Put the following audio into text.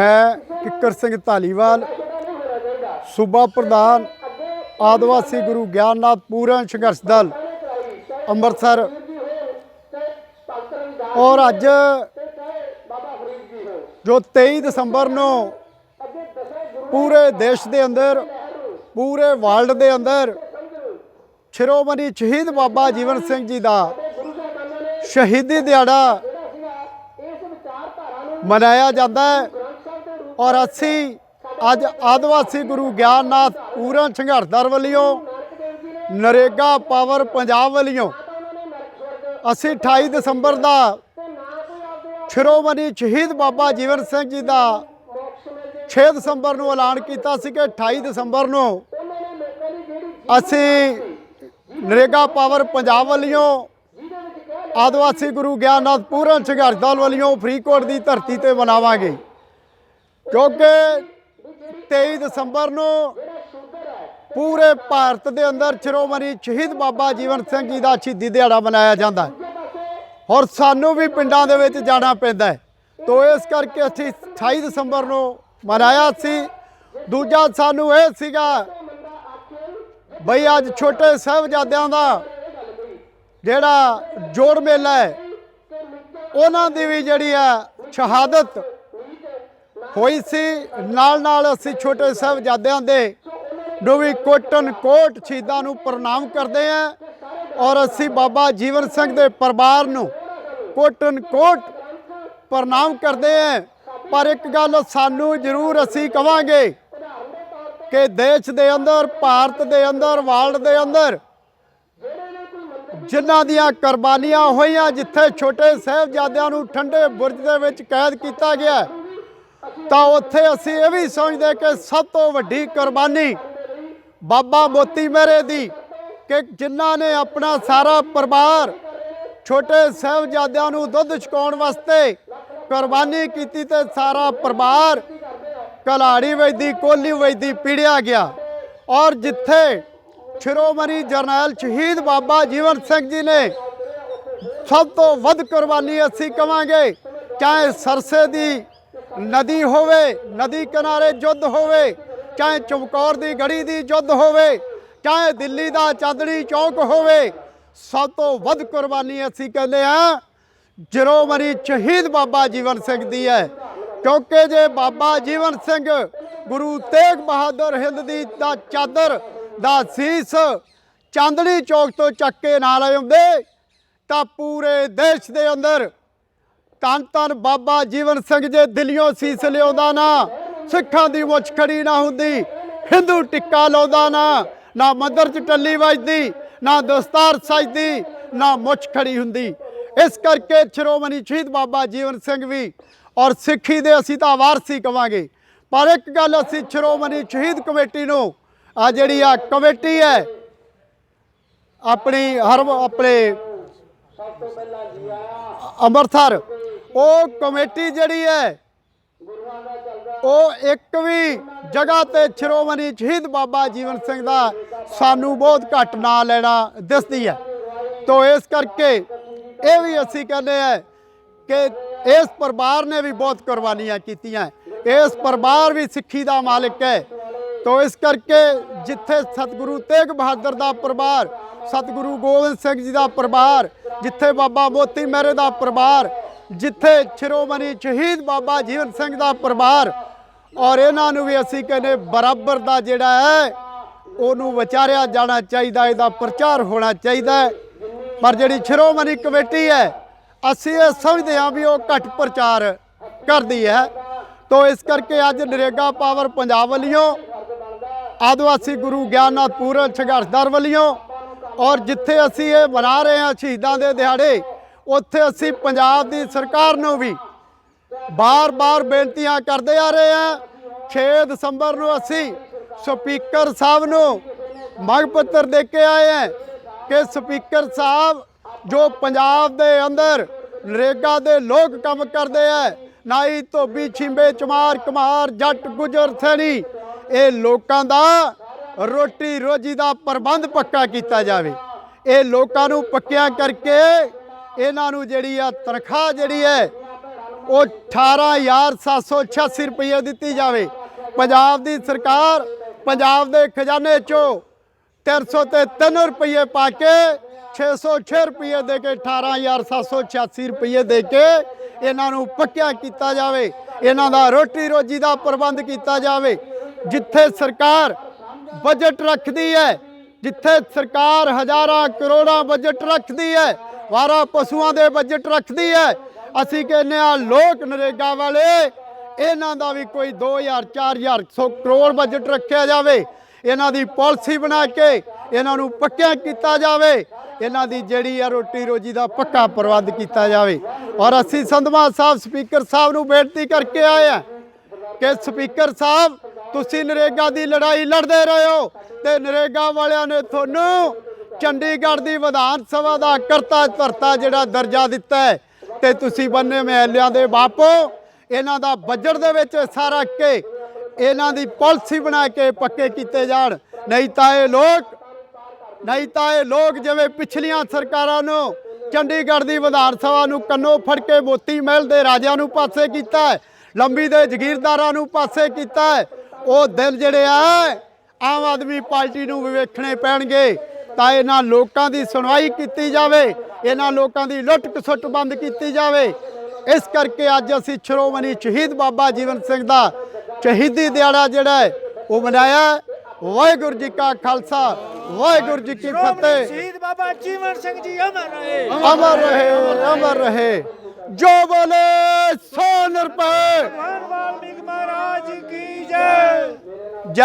ਮੈਂ ਕਿੱਕਰ ਸਿੰਘ ਧਾਲੀਵਾਲ, ਸੂਬਾ ਪ੍ਰਧਾਨ, ਆਦਿਵਾਸੀ ਗੁਰੂ ਗਿਆਨਨਾਥ ਪੂਰਨ ਸੰਘਰਸ਼ ਦਲ, ਅੰਮ੍ਰਿਤਸਰ। ਔਰ ਅੱਜ ਜੋ 23 ਦਸੰਬਰ ਨੂੰ ਪੂਰੇ ਦੇਸ਼ ਦੇ ਅੰਦਰ, ਪੂਰੇ ਵਰਲਡ ਦੇ ਅੰਦਰ ਸ਼੍ਰੋਮਣੀ ਸ਼ਹੀਦ ਬਾਬਾ ਜੀਵਨ ਸਿੰਘ ਜੀ ਦਾ ਸ਼ਹੀਦੀ ਦਿਹਾੜਾ ਮਨਾਇਆ ਜਾਂਦਾ ਹੈ। ਔਰ ਅਸੀਂ ਅੱਜ ਆਦਿਵਾਸੀ ਗੁਰੂ ਗਿਆਨਨਾਥ ਪੂਰਨ ਸੰਘਰਸ਼ ਦਲ ਵੱਲੋਂ ਨਰੇਗਾ ਪਾਵਰ ਪੰਜਾਬ ਵੱਲੋਂ ਅਸੀਂ 28 ਦਸੰਬਰ ਦਾ ਸ਼੍ਰੋਮਣੀ ਸ਼ਹੀਦ ਬਾਬਾ ਜੀਵਨ ਸਿੰਘ ਜੀ ਦਾ 6 ਦਸੰਬਰ ਨੂੰ ਐਲਾਨ ਕੀਤਾ ਸੀ ਕਿ 28 ਦਸੰਬਰ ਨੂੰ ਅਸੀਂ ਨਰੇਗਾ ਪਾਵਰ ਪੰਜਾਬ ਵੱਲੋਂ ਆਦਿਵਾਸੀ ਗੁਰੂ ਗਿਆਨਨਾਥ ਪੂਰਨ ਸੰਘਰਸ਼ ਦਲ ਵੱਲੋਂ ਫਰੀਦਕੋਟ ਦੀ ਧਰਤੀ ਤੇ ਮਨਾਵਾਂਗੇ। ਕਿਉਂਕਿ 23 ਦਸੰਬਰ ਨੂੰ ਪੂਰੇ ਭਾਰਤ ਦੇ ਅੰਦਰ ਸ਼੍ਰੋਮਣੀ ਸ਼ਹੀਦ ਬਾਬਾ ਜੀਵਨ ਸਿੰਘ ਜੀ ਦਾ ਸ਼ਹੀਦੀ ਦਿਹਾੜਾ ਮਨਾਇਆ ਜਾਂਦਾ ਹੈ। ਔਰ ਸਾਨੂੰ ਵੀ ਪਿੰਡਾਂ ਦੇ ਵਿੱਚ ਜਾਣਾ ਪੈਂਦਾ ਹੈ। ਤੋ ਇਸ ਕਰਕੇ ਅਸੀਂ 28 ਦਸੰਬਰ ਨੂੰ ਮਨਾਇਆ ਸੀ। ਦੂਜਾ ਸਾਨੂੰ ਇਹ ਸੀਗਾ ਬਈ ਅੱਜ ਛੋਟੇ ਸਾਹਿਬਜ਼ਾਦਿਆਂ ਦਾ ਜਿਹੜਾ ਜੋੜ ਮੇਲਾ ਹੈ, ਉਹਨਾਂ ਦੀ ਵੀ ਜਿਹੜੀ ਹੈ ਸ਼ਹਾਦਤ ਹੋਈ ਸੀ। ਨਾਲ ਨਾਲ ਅਸੀਂ ਛੋਟੇ ਸਾਹਿਬਜ਼ਾਦਿਆਂ ਦੇ ਨੂੰ ਕੋਟਨ ਕੋਟ ਸ਼ਹੀਦਾਂ ਨੂੰ ਪ੍ਰਣਾਮ ਕਰਦੇ ਹਾਂ ਔਰ ਅਸੀਂ ਬਾਬਾ ਜੀਵਨ ਸਿੰਘ ਦੇ ਪਰਿਵਾਰ ਨੂੰ ਕੋਟਨ ਕੋਟ ਪ੍ਰਣਾਮ ਕਰਦੇ ਹਾਂ। ਪਰ ਇੱਕ ਗੱਲ ਸਾਨੂੰ ਜ਼ਰੂਰ ਅਸੀਂ ਕਵਾਂਗੇ ਕਿ ਦੇਸ਼ ਦੇ ਅੰਦਰ, ਭਾਰਤ ਦੇ ਅੰਦਰ ਵਰਲਡ ਦੇ ਅੰਦਰ ਜਿਨ੍ਹਾਂ ਦੀਆਂ ਕੁਰਬਾਨੀਆਂ ਹੋਈਆਂ, ਜਿੱਥੇ ਛੋਟੇ ਸਾਹਿਬਜ਼ਾਦਿਆਂ ਨੂੰ ਠੰਡੇ ਬੁਰਜ ਦੇ ਵਿੱਚ ਕੈਦ ਕੀਤਾ ਗਿਆ ਤਾਂ ਉੱਥੇ ਅਸੀਂ ਇਹ ਵੀ ਸਮਝਦੇ ਕਿ ਸਭ ਤੋਂ ਵੱਡੀ ਕੁਰਬਾਨੀ ਬਾਬਾ ਮੋਤੀ ਮਹਿਰੇ ਦੀ ਕਿ ਜਿਨ੍ਹਾਂ ਨੇ ਆਪਣਾ ਸਾਰਾ ਪਰਿਵਾਰ ਛੋਟੇ ਸਾਹਿਬਜ਼ਾਦਿਆਂ ਨੂੰ ਦੁੱਧ ਛਕਾਉਣ ਵਾਸਤੇ ਕੁਰਬਾਨੀ ਕੀਤੀ ਤੇ ਸਾਰਾ ਪਰਿਵਾਰ ਕਲਾੜੀ ਵੈਦੀ ਕੋਲੀ ਵੈਦੀ ਪੀੜਿਆ ਗਿਆ। ਔਰ ਜਿੱਥੇ ਸ਼੍ਰੋਮਣੀ ਜਰਨੈਲ ਸ਼ਹੀਦ ਬਾਬਾ ਜੀਵਨ ਸਿੰਘ ਜੀ ਨੇ ਸਭ ਤੋਂ ਵੱਧ ਕੁਰਬਾਨੀ ਅਸੀਂ ਕਵਾਂਗੇ, ਚਾਹੇ ਸਰਸੇ ਦੀ ਨਦੀ ਹੋਵੇ, ਨਦੀ ਕਿਨਾਰੇ ਯੁੱਧ ਹੋਵੇ, ਚਾਹੇ ਚਮਕੌਰ ਦੀ ਗੜੀ ਦੀ ਯੁੱਧ ਹੋਵੇ, ਚਾਹੇ ਦਿੱਲੀ ਦਾ ਚਾਂਦਨੀ ਚੌਕ ਹੋਵੇ, ਸਭ ਤੋਂ ਵੱਧ ਕੁਰਬਾਨੀ ਅਸੀਂ ਕਹਿੰਦੇ ਆ ਸ਼੍ਰੋਮਣੀ ਸ਼ਹੀਦ ਬਾਬਾ ਜੀਵਨ ਸਿੰਘ ਦੀ ਹੈ। ਕਿਉਂਕਿ ਜੇ ਬਾਬਾ ਜੀਵਨ ਸਿੰਘ ਗੁਰੂ ਤੇਗ ਬਹਾਦਰ ਹਿੰਦ ਦੀ ਦਾ ਚਾਦਰ ਦਾ ਸੀਸ ਚਾਂਦਨੀ ਚੌਕ ਤੋਂ ਚੱਕ ਕੇ ਨਾਲ ਆਉਂਦੇ ਤਾਂ ਪੂਰੇ ਦੇਸ਼ ਦੇ ਅੰਦਰ ਧੰਨ ਧੰਨ ਬਾਬਾ ਜੀਵਨ ਸਿੰਘ ਜੇ ਦਿੱਲੀੋਂ ਸੀਸ ਲਿਆਉਂਦਾ ਨਾ ਸਿੱਖਾਂ ਦੀ ਮੁੱਛ ਖੜੀ ਨਾ ਹੁੰਦੀ ਹਿੰਦੂ ਟਿੱਕਾ ਲਾਉਂਦਾ ਨਾ ਨਾ ਮੰਦਰ ਚ ਟੱਲੀ ਵੱਜਦੀ ਨਾ ਦਸਤਾਰ ਸਜਦੀ ਨਾ ਮੁੱਛ ਖੜੀ ਹੁੰਦੀ। ਇਸ ਕਰਕੇ ਸ਼੍ਰੋਮਣੀ ਸ਼ਹੀਦ ਬਾਬਾ ਜੀਵਨ ਸਿੰਘ ਵੀ ਔਰ ਸਿੱਖੀ ਦੇ ਅਸੀਂ ਤਾਂ ਵਾਰਸੀ ਕਵਾਂਗੇ। ਪਰ ਇੱਕ ਗੱਲ ਅਸੀਂ ਸ਼੍ਰੋਮਣੀ ਸ਼ਹੀਦ ਕਮੇਟੀ ਨੂੰ ਆ ਜਿਹੜੀ ਆ ਕਮੇਟੀ ਹੈ ਆਪਣੀ ਹਰ ਆਪਣੇ ਅੰਮ੍ਰਿਤਸਰ ਉਹ ਕਮੇਟੀ ਜਿਹੜੀ ਹੈ, ਉਹ ਇੱਕ ਵੀ ਜਗ੍ਹਾ ਤੇ ਸ਼੍ਰੋਮਣੀ ਸ਼ਹੀਦ ਬਾਬਾ ਜੀਵਨ ਸਿੰਘ ਦਾ ਸਾਨੂੰ ਬਹੁਤ ਘੱਟ ਨਾਂ ਲੈਣਾ ਦਿਸਦੀ ਹੈ। ਤੋ ਇਸ ਕਰਕੇ ਇਹ ਵੀ ਅਸੀਂ ਕਹਿੰਦੇ ਆ ਕਿ ਇਸ ਪਰਿਵਾਰ ਨੇ ਵੀ ਬਹੁਤ ਕੁਰਬਾਨੀਆਂ ਕੀਤੀਆਂ ਇਸ ਪਰਿਵਾਰ ਵੀ ਸਿੱਖੀ ਦਾ ਮਾਲਕ ਹੈ। ਤੋ ਇਸ ਕਰਕੇ ਜਿੱਥੇ ਸਤਿਗੁਰੂ ਤੇਗ ਬਹਾਦਰ ਦਾ ਪਰਿਵਾਰ, ਸਤਿਗੁਰੂ ਗੋਬਿੰਦ ਸਿੰਘ ਜੀ ਦਾ ਪਰਿਵਾਰ, ਜਿੱਥੇ ਬਾਬਾ ਮੋਤੀ ਮਹਿਰੇ ਦਾ ਪਰਿਵਾਰ ਜਿੱਥੇ ਸ਼੍ਰੋਮਣੀ ਸ਼ਹੀਦ ਬਾਬਾ ਜੀਵਨ ਸਿੰਘ ਦਾ ਪਰਿਵਾਰ ਔਰ ਇਹਨਾਂ ਨੂੰ ਵੀ ਅਸੀਂ ਕਹਿੰਦੇ ਬਰਾਬਰ ਦਾ ਜਿਹੜਾ ਹੈ, ਉਹਨੂੰ ਵਿਚਾਰਿਆ ਜਾਣਾ ਚਾਹੀਦਾ, ਇਹਦਾ ਪ੍ਰਚਾਰ ਹੋਣਾ ਚਾਹੀਦਾ ਪਰ ਜਿਹੜੀ ਸ਼੍ਰੋਮਣੀ ਕਮੇਟੀ ਹੈ, ਅਸੀਂ ਇਹ ਸਮਝਦੇ ਹਾਂ ਵੀ ਉਹ ਘੱਟ ਪ੍ਰਚਾਰ ਕਰਦੀ ਹੈ। ਤੋ ਇਸ ਕਰਕੇ ਅੱਜ ਨਰੇਗਾ ਪਾਵਰ ਪੰਜਾਬ ਵੱਲੋਂ ਆਦਿਵਾਸੀ ਗੁਰੂ ਗਿਆਨਨਾਥ ਪੂਰਨ ਸੰਘਰਸ਼ ਦਲ ਵੱਲੋਂ ਔਰ ਜਿੱਥੇ ਅਸੀਂ ਇਹ ਮਨਾ ਰਹੇ ਹਾਂ ਸ਼ਹੀਦਾਂ ਦੇ ਦਿਹਾੜੇ ਉੱਥੇ ਅਸੀਂ ਪੰਜਾਬ ਦੀ ਸਰਕਾਰ ਨੂੰ ਵੀ ਬਾਰ-ਬਾਰ ਬੇਨਤੀਆਂ ਕਰਦੇ ਆ ਰਹੇ ਹਾਂ। 6 ਦਸੰਬਰ ਨੂੰ ਅਸੀਂ ਸਪੀਕਰ ਸਾਹਿਬ ਨੂੰ ਮੰਗ ਪੱਤਰ ਦੇ ਕੇ ਆਏ ਹਾਂ ਕਿ ਸਪੀਕਰ ਸਾਹਿਬ ਜੋ ਪੰਜਾਬ ਦੇ ਅੰਦਰ ਨਰੇਗਾ ਦੇ ਲੋਕ ਕੰਮ ਕਰਦੇ ਆ ਨਾਈ ਧੋਬੀ, ਛਿੰਬੇ, ਚਮਾਰ, ਕੁਮਾਰ, ਜੱਟ, ਗੁਜਰ, ਸੈਣੀ, ਇਹ ਲੋਕਾਂ ਦਾ ਰੋਟੀ ਰੋਜੀ ਦਾ ਪ੍ਰਬੰਧ ਪੱਕਾ ਕੀਤਾ ਜਾਵੇ। ਇਹ ਲੋਕਾਂ ਨੂੰ ਪੱਕਿਆ ਕਰਕੇ ਇਹਨਾਂ ਨੂੰ ਜਿਹੜੀ ਆ ਤਨਖਾਹ ਜਿਹੜੀ ਹੈ, ਉਹ 18786 ਰੁਪਏ ਦਿੱਤੀ ਜਾਵੇ। ਪੰਜਾਬ ਦੀ ਸਰਕਾਰ ਪੰਜਾਬ ਦੇ ਖਜ਼ਾਨੇ ਚੋਂ 300 ਤੇ 3 ਰੁਪਏ ਪਾ ਕੇ 606 ਰੁਪਏ ਦੇ ਕੇ 18786 ਰੁਪਏ ਦੇ ਕੇ ਇਹਨਾਂ ਨੂੰ ਪੱਕਿਆ ਕੀਤਾ ਜਾਵੇ। ਇਹਨਾਂ ਦਾ ਰੋਟੀ ਰੋਜੀ ਦਾ ਪ੍ਰਬੰਧ ਕੀਤਾ ਜਾਵੇ। ਜਿੱਥੇ ਸਰਕਾਰ ਬਜਟ ਰੱਖਦੀ ਹੈ, ਜਿੱਥੇ ਸਰਕਾਰ ਹਜ਼ਾਰਾਂ ਕਰੋੜਾਂ ਬਜਟ ਰੱਖਦੀ ਹੈ ਵਾਰਾ ਪਸ਼ੂਆਂ ਦੇ ਬਜਟ ਰੱਖਦੀ ਹੈ। ਅਸੀਂ ਕਹਿੰਦੇ ਆ ਲੋਕ ਨਰੇਗਾ ਵਾਲੇ, ਇਹਨਾਂ ਦਾ ਵੀ ਕੋਈ 2000 4000 100 ਕਰੋੜ ਬਜਟ ਰੱਖਿਆ ਜਾਵੇ। ਇਹਨਾਂ ਦੀ ਪਾਲਿਸੀ ਬਣਾ ਕੇ ਇਹਨਾਂ ਨੂੰ ਪੱਕਿਆ ਕੀਤਾ ਜਾਵੇ। ਇਹਨਾਂ ਦੀ ਜਿਹੜੀ ਆ ਰੋਟੀ ਰੋਜੀ ਦਾ ਪੱਕਾ ਪ੍ਰਬੰਧ ਕੀਤਾ ਜਾਵੇ। ਔਰ ਅਸੀਂ ਸੰਧਮਾ ਸਾਹਿਬ, ਸਪੀਕਰ ਸਾਹਿਬ ਨੂੰ ਬੇਨਤੀ ਕਰਕੇ ਆਏ ਆ ਕਿ ਸਪੀਕਰ ਸਾਹਿਬ, ਤੁਸੀਂ ਨਰੇਗਾ ਦੀ ਲੜਾਈ ਲੜਦੇ ਰਹੇ ਹੋ ਤੇ ਨਰੇਗਾ ਵਾਲਿਆਂ ਨੇ ਤੁਹਾਨੂੰ ਚੰਡੀਗੜ੍ਹ ਦੀ ਵਿਧਾਨ ਸਭਾ ਦਾ ਕਰਤਾ ਧਰਤਾ ਜਿਹੜਾ ਦਰਜਾ ਦਿੱਤਾ ਹੈ, ਤੇ ਤੁਸੀਂ ਬੰਨੇ ਮਹਿਲਿਆਂ ਦੇ ਬਾਪੋ, ਇਹਨਾਂ ਦਾ ਬਜਟ ਦੇ ਵਿੱਚ ਸਾਰਾ ਕੇ ਇਹਨਾਂ ਦੀ ਪਾਲਿਸੀ ਬਣਾ ਕੇ ਪੱਕੇ ਕੀਤੇ ਜਾਣ। ਨਹੀਂ ਤਾਂ ਇਹ ਲੋਕ, ਨਹੀਂ ਤਾਂ ਇਹ ਲੋਕ ਜਿਵੇਂ ਪਿਛਲੀਆਂ ਸਰਕਾਰਾਂ ਨੂੰ ਚੰਡੀਗੜ੍ਹ ਦੀ ਵਿਧਾਨ ਸਭਾ ਨੂੰ ਕੰਨੋਂ ਫੜ ਕੇ ਮੋਤੀ ਮਹਿਲ ਦੇ ਰਾਜਿਆਂ ਨੂੰ ਪਾਸੇ ਕੀਤਾ ਲੰਬੀ ਦੇ ਜ਼ਗੀਰਦਾਰਾਂ ਨੂੰ ਪਾਸੇ ਕੀਤਾ ਉਹ ਦਿਨ ਜਿਹੜੇ ਆ, ਆਮ ਆਦਮੀ ਪਾਰਟੀ ਨੂੰ ਵੀ ਵੇਖਣੇ ਪੈਣਗੇ। ਤਾਂ ਇਹਨਾਂ ਲੋਕਾਂ ਦੀ ਸੁਣਵਾਈ ਕੀਤੀ ਜਾਵੇ ਇਹਨਾਂ ਲੋਕਾਂ ਦੀ ਲੁੱਟ ਖਸੁੱਟ ਬੰਦ ਕੀਤੀ ਜਾਵੇ। ਇਸ ਕਰਕੇ ਅੱਜ ਅਸੀਂ ਸ਼੍ਰੋਮਣੀ ਸ਼ਹੀਦ ਬਾਬਾ ਜੀਵਨ ਸਿੰਘ ਦਾ ਸ਼ਹੀਦੀ ਦਿਹਾੜਾ ਜਿਹੜਾ ਉਹ ਮਨਾਇਆ। ਵਾਹਿਗੁਰੂ ਜੀ ਕਾ ਖਾਲਸਾ ਵਾਹਿਗੁਰੂ ਜੀ ਕੀ ਫਤਿਹ। ਸ਼ਹੀਦ ਬਾਬਾ ਜੀਵਨ ਸਿੰਘ ਜੀ ਅਮਰ ਰਹੇ। ਅਮਰ ਰਹੇ ਅਮਰ ਰਹੇ। ਜੋ ਬੋਲੇ ਸੋ ਨਿਰਭੈ। ਭਗਵਾਨ ਵਾਲਮੀਕ ਮਹਾਰਾਜ ਕੀ ਜੈ